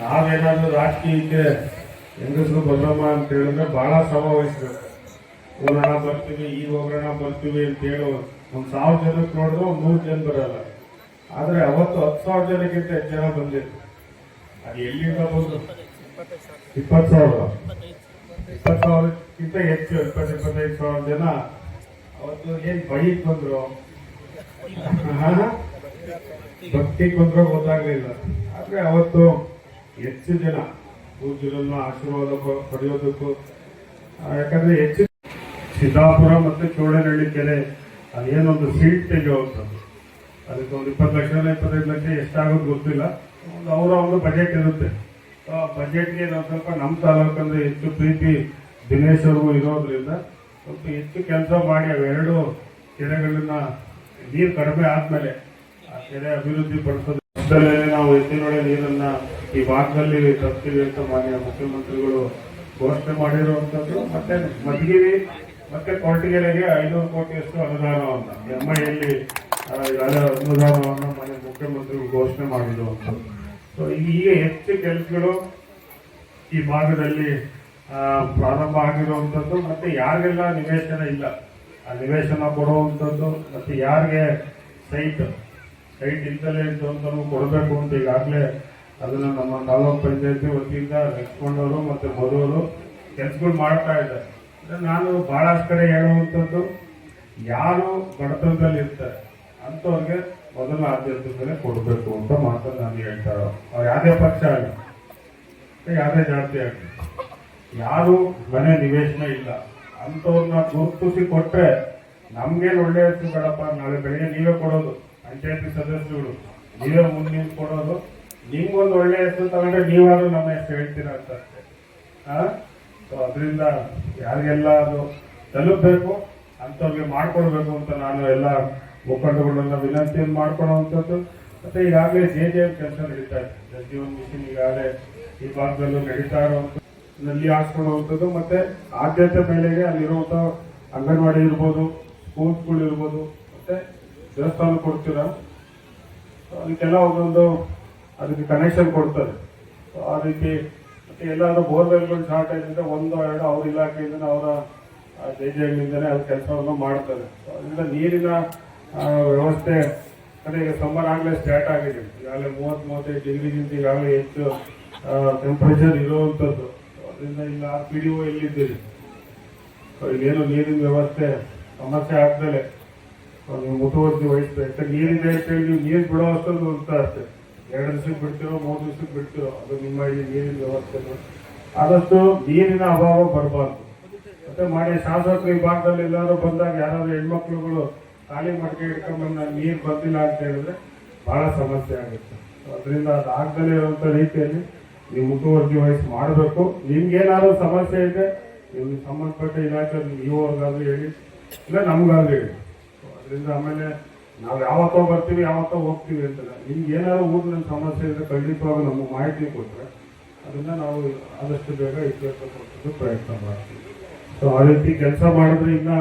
ನಾವೇನಾದ್ರೂ ರಾಜಕೀಯಕ್ಕೆ ಹೆಂಗಸರು ಬಲ್ಲಮ್ಮ ಅಂತ ಹೇಳಿದ್ರೆ ಬಹಳ ಶ್ರಮ ವಹಿಸ್ಬೇಕು ಹೋಗೋಣ ಬರ್ತೀವಿ, ಈ ಹೋಗೋಣ ಬರ್ತೀವಿ ಅಂತ ಹೇಳಿ ಒಂದ್ ಸಾವಿರ ಜನಕ್ಕೆ ನೋಡಿದ್ರೆ ಒಂದ್ ನೂರು ಜನ ಬರಲ್ಲ. ಆದ್ರೆ ಅವತ್ತು ಹತ್ತು ಸಾವಿರ ಜನಕ್ಕಿಂತ ಹೆಚ್ಚು ಜನ ಬಂದಿತ್ತು ಅದು ಎಲ್ಲಿಂದ ಬಂದು? ಇಪ್ಪತ್ತು ಸಾವಿರ. ಇಪ್ಪತ್ತು ಸಾವಿರಕ್ಕಿಂತ ಹೆಚ್ಚು, ಇಪ್ಪತ್ತು, ಇಪ್ಪತ್ತೈದು ಸಾವಿರ ಜನ ಅವತ್ತು ಏನ್ ಬೈಕ್ ಬಂದ್ರು? ಭಕ್ತಿ ಬಂದ್ರೆ ಗೊತ್ತಾಗ್ಲಿಲ್ಲ. ಆದ್ರೆ ಅವತ್ತು ಹೆಚ್ಚು ಜನ ಪೂಜ್ಯರನ್ನು ಆಶೀರ್ವಾದ ಪಡೆಯೋದಕ್ಕೂ ಯಾಕಂದ್ರೆ ಹೆಚ್ಚು ಸಿದ್ದಾಪುರ ಮತ್ತೆ ಚೋಳನಹಳ್ಳಿ ಕೆರೆ ಅದೇನೊಂದು ಸೀಟ್ ತೆಗೆಯುವಂಥದ್ದು. ಅದಕ್ಕೆ ಒಂದು ಇಪ್ಪತ್ತು ಲಕ್ಷ ಇಪ್ಪತ್ತೈದು ಲಕ್ಷ ಎಷ್ಟಾಗೋದು ಗೊತ್ತಿಲ್ಲ. ಒಂದು ಅವರ ಒಂದು ಬಜೆಟ್ ಇರುತ್ತೆ. ಆ ಬಜೆಟ್ಗೆ ನಾವು ಸ್ವಲ್ಪ ನಮ್ಮ ತಾಲೂಕಂದ್ರೆ ಹೆಚ್ಚು ಪ್ರೀತಿ ದಿನೇಶ್ ಅವ್ರಿಗೂ ಇರೋದ್ರಿಂದ ಸ್ವಲ್ಪ ಹೆಚ್ಚು ಕೆಲಸ ಮಾಡಿ ಅವೆರಡು ಕೆರೆಗಳನ್ನ ನೀರು ಕಡಿಮೆ ಆದ್ಮೇಲೆ ಆ ಕೆರೆ ಅಭಿವೃದ್ಧಿ ಪಡಿಸೋದು ಮೊದಲೇ ನಾವು ಎತ್ತಿನೊಳೆ ನೀರನ್ನ ಈ ಭಾಗದಲ್ಲಿ ತರ್ತೀವಿ ಅಂತ ಮಾನ್ಯ ಮುಖ್ಯಮಂತ್ರಿಗಳು ಘೋಷಣೆ ಮಾಡಿರುವಂತದ್ದು ಮತ್ತೆ ಮಧುಗಿರಿ, ಮತ್ತೆ ಕೊರಟಗೆರೆಗೆ ಐನೂರು ಕೋಟಿಯಷ್ಟು ಅನುದಾನವನ್ನ ಎಂಐಯಲ್ಲಿ ಅನುದಾನವನ್ನು ಮಾನ್ಯ ಮುಖ್ಯಮಂತ್ರಿಗಳು ಘೋಷಣೆ ಮಾಡಿರುವಂತದ್ದು ಸೊ ಈಗ ಹೆಚ್ಚು ಕೆಲಸಗಳು ಈ ಭಾಗದಲ್ಲಿ ಪ್ರಾರಂಭ ಆಗಿರುವಂಥದ್ದು. ಮತ್ತೆ ಯಾರಿಗೆಲ್ಲ ನಿವೇಶನ ಇಲ್ಲ? ಆ, ನಿವೇಶನ ಕೊಡುವಂಥದ್ದು, ಮತ್ತೆ ಯಾರಿಗೆ ಸೈಟ್ ಸೈಟ್ ಇತ್ತು ಅಂತಲೂ ಕೊಡಬೇಕು ಅಂತ ಈಗಾಗಲೇ ಅದನ್ನು ನಮ್ಮ ತಾಲೂಕ್ ಪಂಚಾಯತಿ ವತಿಯಿಂದ ನೆಚ್ಕೊಂಡವರು ಮತ್ತು ಬರೋರು ಕೆಲಸಗಳು ಮಾಡ್ತಾ ಇದ್ದಾರೆ. ನಾನು ಭಾಳಷ್ಟು ಕಡೆ ಹೇಳುವಂಥದ್ದು, ಯಾರು ಬಡತನದಲ್ಲಿ ಇರ್ತಾರೆ, ಅಂಥವ್ರಿಗೆ ಮೊದಲ ಆದ್ಯತೆ ಮೇಲೆ ಕೊಡಬೇಕು ಅಂತ ಮಾತನ್ನು ನಾನು ಹೇಳ್ತಾ ಇರೋ ಅವ್ರು ಯಾವುದೇ ಪಕ್ಷ ಆಗಲಿ ಯಾವುದೇ ಜಾತಿ ಆಗಲಿ, ಯಾರು ಮನೆ ನಿವೇಶನ ಇಲ್ಲ, ಅಂಥವ್ರನ್ನ ಗುರುತಿಸಿ ಕೊಟ್ಟರೆ ನಮ್ಗೇನು ಒಳ್ಳೆಯದು ಬೇಡಪ್ಪ, ನಾಳೆ ಬೆಳಿಗ್ಗೆ ನೀವೇ ಕೊಡೋದು. ಪಂಚಾಯತಿ ಸದಸ್ಯರುಗಳು ನೀವೇ ಮುಂದೆ ನಿಂತು ಕೊಡೋದು. ನಿಮ್ಗೊಂದು ಒಳ್ಳೆ ಹೆಸರು ತಗೊಂಡ್ರೆ ನೀವಾದ್ರೂ ನಮ್ಮ ಹೆಸರು ಹೇಳ್ತೀರಾ ಅಂತ ಅಷ್ಟೇ. ಸೊ ಅದರಿಂದ ಯಾರಿಗೆಲ್ಲ ಅದು ತಲುಪಬೇಕು, ಅಂಥವ್ರಿಗೆ ಮಾಡ್ಕೊಡ್ಬೇಕು ಅಂತ ನಾನು ಎಲ್ಲ ಮುಖಂಡಗಳನ್ನ ವಿನಂತಿಯನ್ನು ಮಾಡ್ಕೊಳ್ಳೋವಂಥದ್ದು ಮತ್ತೆ ಈಗಾಗಲೇ ಜೆ ಜೆ ಕೆಲಸ ನಡೀತಾ ಇದೆ. ಜಲಜೀವನ್ ಮಿಷನ್ ಈಗಾಗಲೇ ಈ ಭಾಗದಲ್ಲೂ ನಡೀತಾ ಇರುವಂಥ ನಲ್ಲಿ ಹಾಸ್ಕೊಳ್ಳುವಂಥದ್ದು ಮತ್ತೆ ಆದ್ಯತೆ ಮೇಲೆಗೆ ಅಲ್ಲಿರುವಂಥ ಅಂಗನವಾಡಿ ಇರ್ಬೋದು ಸ್ಕೂಲ್ಸ್ಗಳು ಇರ್ಬೋದು ಮತ್ತೆ ದೇವಸ್ಥಾನ ಕೊಡ್ತೀರಾ? ಅದಕ್ಕೆಲ್ಲ ಒಂದೊಂದು ಅದಕ್ಕೆ ಕನೆಕ್ಷನ್ ಕೊಡ್ತಾರೆ. ಆ ರೀತಿ ಮತ್ತೆ ಎಲ್ಲಾದ್ರೂ ಬೋರ್ವೆಲ್ಗಳು ಶಾರ್ಟೇಜ್ ಆಗಿದ್ರೆ ಒಂದು ಎರಡು ಅವ್ರ ಇಲಾಖೆಯಿಂದ ಅವರ ಜೆ ಜೆ ಎಮ್ಮಿಂದನೇ ಅದು ಕೆಲಸವನ್ನು ಮಾಡ್ತಾರೆ. ಅದರಿಂದ ನೀರಿನ ವ್ಯವಸ್ಥೆ ಅದೇ ಈಗ ಸಮ್ಮರ್ ಆಗಲೇ ಸ್ಟಾರ್ಟ್ ಆಗಿದೆ. ಈಗಾಗಲೇ ಮೂವತ್ತು, ಮೂವತ್ತೈದು ಡಿಗ್ರಿಗಿಂತ ಈಗಾಗಲೇ ಹೆಚ್ಚು ಟೆಂಪರೇಚರ್ ಇರುವಂಥದ್ದು. ಅದರಿಂದ ಈಗ ಪಿ ಡಿ ಒ ಎಲ್ಲಿದ್ದೀರಿ? ಇಲ್ಲೇನು ನೀರಿನ ವ್ಯವಸ್ಥೆ ಸಮಸ್ಯೆ ಸೊ ನೀವು ಮುತುವರ್ಜಿ ವಹಿಸ್ಬೇಕು. ನೀರಿದೆ ಅಂತ ಹೇಳಿ ನೀವು ನೀರು ಬಿಡೋ ಅಷ್ಟೊಂದು ಅಂತ ಅಷ್ಟೇ. ಎರಡು ದಿವಸಕ್ಕೆ ಬಿಡ್ತೀರೋ, ಮೂರು ದಿವಸಕ್ಕೆ ಬಿಡ್ತೀರೋ, ಅದು ನಿಮ್ಮ ಇಲ್ಲಿ ನೀರಿನ ವ್ಯವಸ್ಥೆ ಆದಷ್ಟು ನೀರಿನ ಅಭಾವ ಬರಬಾರ್ದು. ಮತ್ತೆ ಮಾಡಿ ಶಾಸಕರು ಈ ಭಾಗದಲ್ಲಿ ಎಲ್ಲಾದ್ರೂ ಬಂದಾಗ ಯಾರಾದ್ರೂ ಹೆಣ್ಮಕ್ಳುಗಳು ಖಾಲಿ ಮಡಿಕೆ ಬಂದ ನೀರು ಬಂದಿಲ್ಲ ಅಂತ ಹೇಳಿದ್ರೆ ಬಹಳ ಸಮಸ್ಯೆ ಆಗುತ್ತೆ. ಅದರಿಂದ ಅದು ಆಗ್ದಲೇ ಇರುವಂತ ರೀತಿಯಲ್ಲಿ ನೀವು ಮುತುವರ್ಜಿ ವಹಿಸಿ ಮಾಡಬೇಕು. ನಿಮ್ಗೇನಾದ್ರೂ ಸಮಸ್ಯೆ ಇದೆ, ನಿಮ್ಗೆ ಸಂಬಂಧಪಟ್ಟ ಇಲಾಖೆ ಇವ್ರಿಗಾದ್ರೂ ಹೇಳಿ. ಇಲ್ಲ, ನಮ್ಗಾದ್ರೂ ಹೇಳಿ. ಅದರಿಂದ ಆಮೇಲೆ ನಾವು ಯಾವತ್ತೋ ಬರ್ತೀವಿ, ಯಾವತ್ತೋ ಹೋಗ್ತೀವಿ ಅಂತ ನಿಮ್ಗೆ ಏನಾದ್ರು ಊರಿನ ಸಮಸ್ಯೆ ಇದ್ರೆ ಖಂಡಿತವಾಗಿ ನಮಗೆ ಮಾಹಿತಿ ಕೊಟ್ಟರೆ ಅದನ್ನ ನಾವು ಆದಷ್ಟು ಬೇಗ ಇತ್ಯರ್ಥ ಪ್ರಯತ್ನ ಮಾಡ್ತೀವಿ. ಸೊ ಆ ರೀತಿ ಕೆಲಸ ಮಾಡಿದ್ರೆ ಇನ್ನ